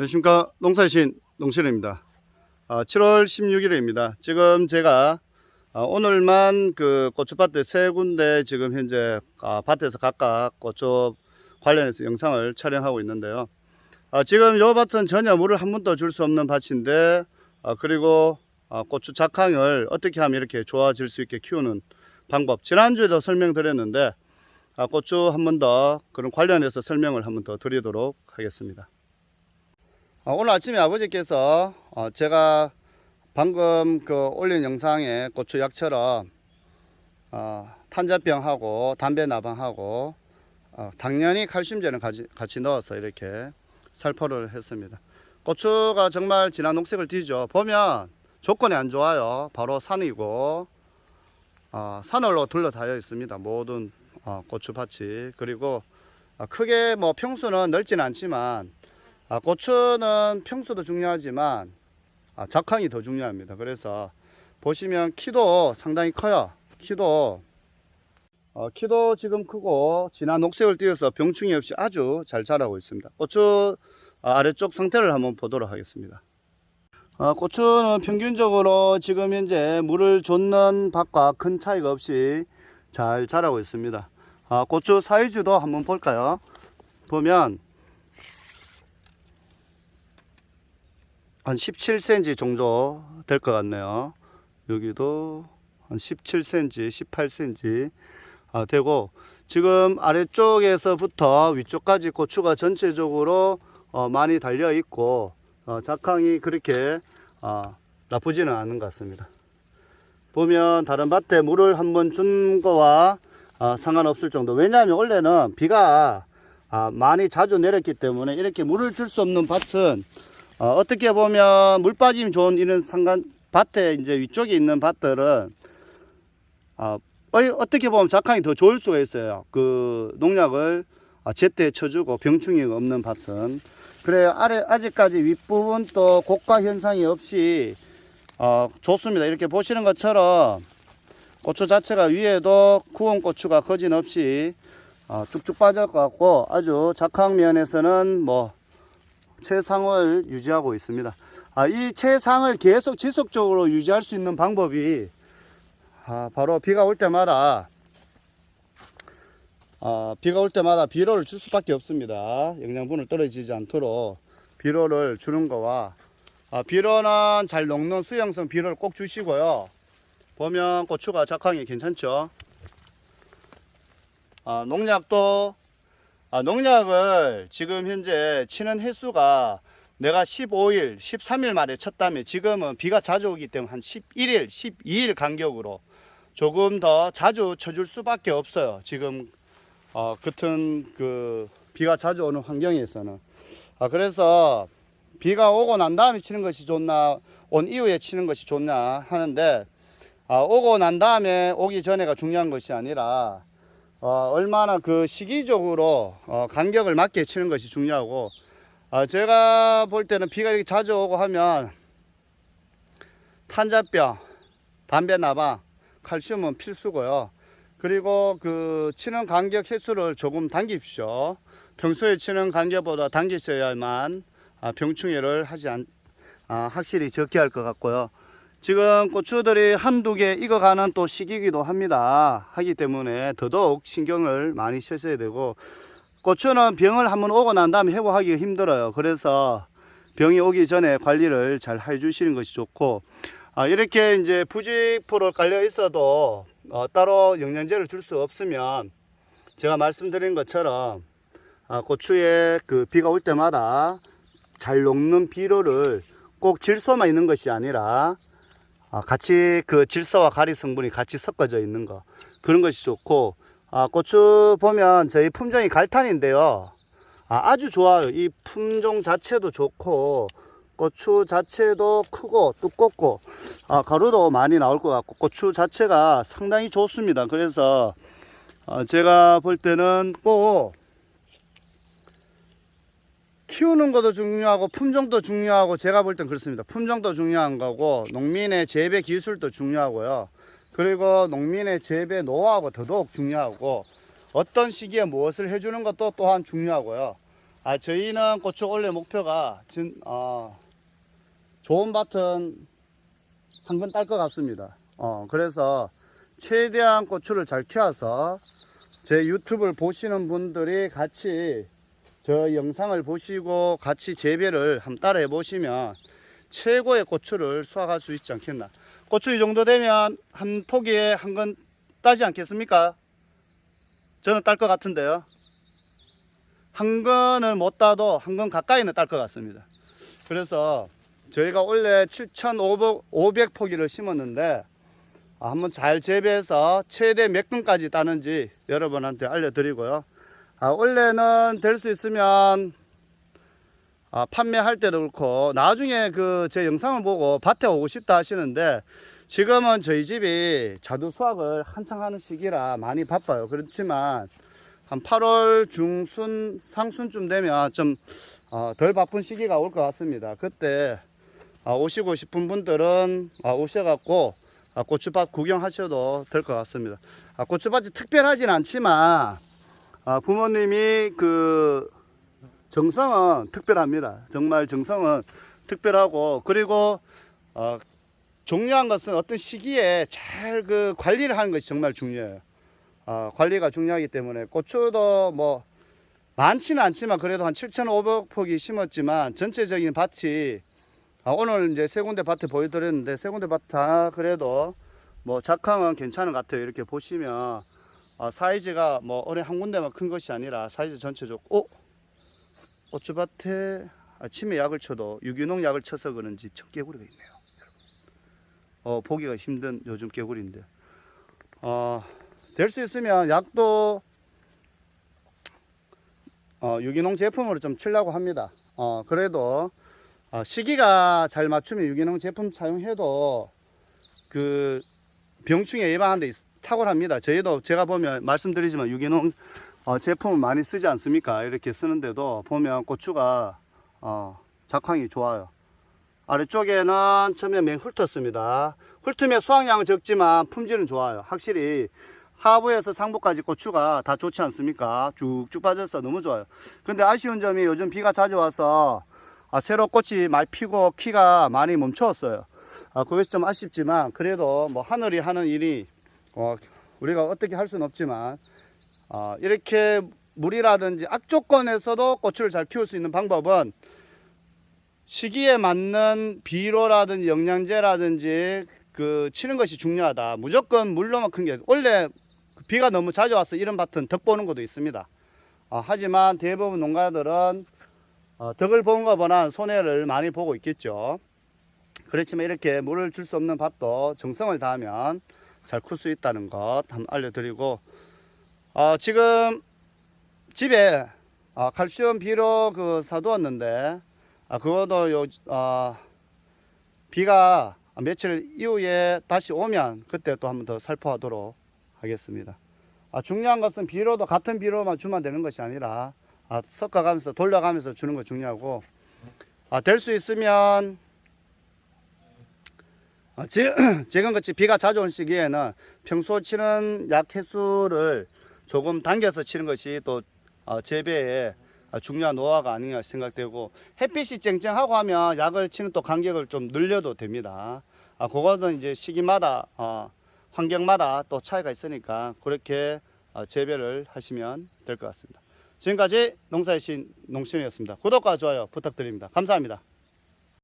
안녕하십니까 농사이신 농실입니다. 아, 7월 16일입니다. 지금 제가 아, 오늘만 그 고추밭에 세 군데 지금 현재 아, 밭에서 각각 고추 관련해서 영상을 촬영하고 있는데요. 아, 지금 이 밭은 전혀 물을 한 번도 줄 수 없는 밭인데 아, 그리고 아, 고추 작황을 어떻게 하면 이렇게 좋아질 수 있게 키우는 방법 지난주에도 설명드렸는데 아, 고추 한 번 더 그런 관련해서 설명을 한 번 더 드리도록 하겠습니다. 아, 오늘 아침에 아버지께서 어, 제가 방금 그 올린 영상에 고추 약처럼 어, 탄저병하고 담배 나방하고 어, 당연히 칼슘제는 같이, 넣어서 이렇게 살포를 했습니다. 고추가 정말 진한 녹색을 띠죠. 보면 조건이 안 좋아요. 바로 산이고 어, 산으로 둘러다여 있습니다. 모든 어, 고추밭이 그리고 어, 크게 뭐 평수는 넓지는 않지만 아, 고추는 평수도 중요하지만 아, 작황이 더 중요합니다. 그래서 보시면 키도 상당히 커요. 키도 어, 키도 지금 크고 진한 녹색을 띄어서 병충해 없이 아주 잘 자라고 있습니다. 고추 아, 아래쪽 상태를 한번 보도록 하겠습니다. 아, 고추는 평균적으로 지금 현재 물을 줬는 밭과 큰 차이가 없이 잘 자라고 있습니다. 아, 고추 사이즈도 한번 볼까요? 보면 한 17cm 정도 될 것 같네요. 여기도 한 17cm, 18cm 아, 되고 지금 아래쪽에서부터 위쪽까지 고추가 전체적으로 어, 많이 달려 있고 어, 작황이 그렇게 어, 나쁘지는 않은 것 같습니다. 보면 다른 밭에 물을 한번 준 거와 어, 상관없을 정도. 왜냐하면 원래는 비가 아, 많이 자주 내렸기 때문에 이렇게 물을 줄 수 없는 밭은 어, 어떻게 보면 물 빠짐이 좋은 이런 상간 밭에 이제 위쪽에 있는 밭들은 어, 어떻게 보면 작황이 더 좋을 수가 있어요. 그 농약을 아, 제때 쳐주고 병충이 없는 밭은 그래 아래 아직까지 윗부분 또 고가 현상이 없이 어, 좋습니다. 이렇게 보시는 것처럼 고추 자체가 위에도 구원 고추가 거진 없이 어, 쭉쭉 빠져갖고 아주 작황 면에서는 뭐 최상을 유지하고 있습니다. 아, 이 최상을 계속 지속적으로 유지할 수 있는 방법이 아, 바로 비가 올 때마다 아, 비가 올 때마다 비료를 줄 수밖에 없습니다. 영양분을 떨어지지 않도록 비료를 주는 거와 아, 비료는 잘 녹는 수용성 비료를 꼭 주시고요. 보면 고추가 작황이 괜찮죠. 아, 농약도 아, 농약을 지금 현재 치는 횟수가 내가 15일, 13일 만에 쳤다면 지금은 비가 자주 오기 때문에 한 11일, 12일 간격으로 조금 더 자주 쳐줄 수밖에 없어요. 지금 어, 같은 그 비가 자주 오는 환경에서는 아, 그래서 비가 오고 난 다음에 치는 것이 좋나 온 이후에 치는 것이 좋냐 하는데 아, 오고 난 다음에 오기 전에가 중요한 것이 아니라 어, 얼마나 그 시기적으로 어, 간격을 맞게 치는 것이 중요하고 아, 제가 볼 때는 비가 이렇게 자주 오고 하면 탄자병, 담배 나방, 칼슘은 필수고요. 그리고 그 치는 간격 횟수를 조금 당기십시오. 평소에 치는 간격보다 당기셔야만 아, 병충해를 하지 않, 아, 확실히 적게 할 것 같고요. 지금 고추들이 한두 개 익어가는 또 시기이기도 합니다. 하기 때문에 더더욱 신경을 많이 쓰셔야 되고 고추는 병을 한번 오고 난 다음에 회복하기가 힘들어요. 그래서 병이 오기 전에 관리를 잘 해주시는 것이 좋고 아, 이렇게 이제 부직포로 깔려 있어도 어, 따로 영양제를 줄 수 없으면 제가 말씀드린 것처럼 아, 고추에 그 비가 올 때마다 잘 녹는 비료를 꼭 질소만 있는 것이 아니라 아, 같이 그 질소와 가리 성분이 같이 섞어져 있는 거. 그런 것이 좋고 아, 고추 보면 저희 품종이 갈탄인데요. 아, 아주 좋아요. 이 품종 자체도 좋고 고추 자체도 크고 두껍고 아, 가루도 많이 나올 것 같고 고추 자체가 상당히 좋습니다. 그래서 어, 제가 볼 때는 꼭 키우는 것도 중요하고 품종도 중요하고 제가 볼 땐 그렇습니다. 품종도 중요한 거고 농민의 재배 기술도 중요하고요. 그리고 농민의 재배 노하우가 더더욱 중요하고 어떤 시기에 무엇을 해주는 것도 또한 중요하고요. 아, 저희는 고추 올해 목표가 진, 어, 좋은 밭은 한건딸것 같습니다. 어, 그래서 최대한 고추를 잘 키워서 제 유튜브를 보시는 분들이 같이 저 영상을 보시고 같이 재배를 한번 따라 해 보시면 최고의 고추를 수확할 수 있지 않겠나. 고추 이 정도 되면 한 포기에 한 건 따지 않겠습니까? 저는 딸 것 같은데요. 한 건을 못 따도 한 건 가까이는 딸 것 같습니다. 그래서 저희가 원래 7,500 포기를 심었는데 아, 한번 잘 재배해서 최대 몇 건까지 따는지 여러분한테 알려드리고요. 아, 원래는 될 수 있으면 아, 판매할 때도 그렇고 나중에 그 제 영상을 보고 밭에 오고 싶다 하시는데 지금은 저희 집이 자두 수확을 한창 하는 시기라 많이 바빠요. 그렇지만 한 8월 중순 상순쯤 되면 좀 어, 덜 바쁜 시기가 올 것 같습니다. 그때 아, 오시고 싶은 분들은 아, 오셔갖고 아, 고추밭 구경하셔도 될 것 같습니다. 아, 고추밭이 특별하진 않지만 아, 부모님이 그 정성은 특별합니다. 정말 정성은 특별하고 그리고 어, 중요한 것은 어떤 시기에 잘 그 관리를 하는 것이 정말 중요해요. 어, 관리가 중요하기 때문에 고추도 뭐 많지는 않지만 그래도 한 7,500포기 심었지만 전체적인 밭이 아, 오늘 이제 세 군데 밭에 보여드렸는데 세 군데 밭 다 그래도 뭐 작황은 괜찮은 것 같아요. 이렇게 보시면 아, 사이즈가 뭐 올해 한 군데만 큰 것이 아니라 사이즈 전체적으로 오 고추밭에 아침에 약을 쳐도 유기농 약을 쳐서 그런지 청개구리가 있네요. 어, 보기가 힘든 요즘 개구리인데 어, 될 수 있으면 약도 어, 유기농 제품으로 좀 치려고 합니다. 어, 그래도 어, 시기가 잘 맞추면 유기농 제품 사용해도 그 병충해 예방하는 데 있- 탁월합니다. 저희도 제가 보면 말씀드리지만 유기농 어, 제품을 많이 쓰지 않습니까? 이렇게 쓰는데도 보면 고추가 어, 작황이 좋아요. 아래쪽에는 처음에 맹 훑었습니다. 훑으면 수확량은 적지만 품질은 좋아요. 확실히 하부에서 상부까지 고추가 다 좋지 않습니까? 쭉쭉 빠져서 너무 좋아요. 근데 아쉬운 점이 요즘 비가 자주 와서 아, 새로 꽃이 많이 피고 키가 많이 멈추었어요. 아, 그것이 좀 아쉽지만 그래도 뭐 하늘이 하는 일이 어, 우리가 어떻게 할 수는 없지만 어, 이렇게 물이라든지 악조건에서도 고추를 잘 키울 수 있는 방법은 시기에 맞는 비료라든지 영양제라든지 그 치는 것이 중요하다. 무조건 물로만 큰 게 원래 비가 너무 자주 와서 이런 밭은 덕 보는 것도 있습니다. 어, 하지만 대부분 농가들은 어, 덕을 보는 것보다 손해를 많이 보고 있겠죠. 그렇지만 이렇게 물을 줄 수 없는 밭도 정성을 다하면 잘 클 수 있다는 것 한번 알려드리고 어, 지금 집에 어, 칼슘 비료 그 사두었는데 아, 그것도 요, 어, 비가 며칠 이후에 다시 오면 그때 또 한번 더 살포하도록 하겠습니다. 아, 중요한 것은 비료도 같은 비료만 주면 되는 것이 아니라 아, 섞어가면서 돌려가면서 주는 거 중요하고 아, 될 수 있으면 아, 지, 지금같이 비가 자주 온 시기에는 평소 치는 약 횟수를 조금 당겨서 치는 것이 또 어, 재배에 아, 중요한 노하우가 아닌가 생각되고 햇빛이 쨍쨍하고 하면 약을 치는 또 간격을 좀 늘려도 됩니다. 아, 그것은 이제 시기마다 어, 환경마다 또 차이가 있으니까 그렇게 어, 재배를 하시면 될 것 같습니다. 지금까지 농사의 신 농신이었습니다. 구독과 좋아요 부탁드립니다. 감사합니다.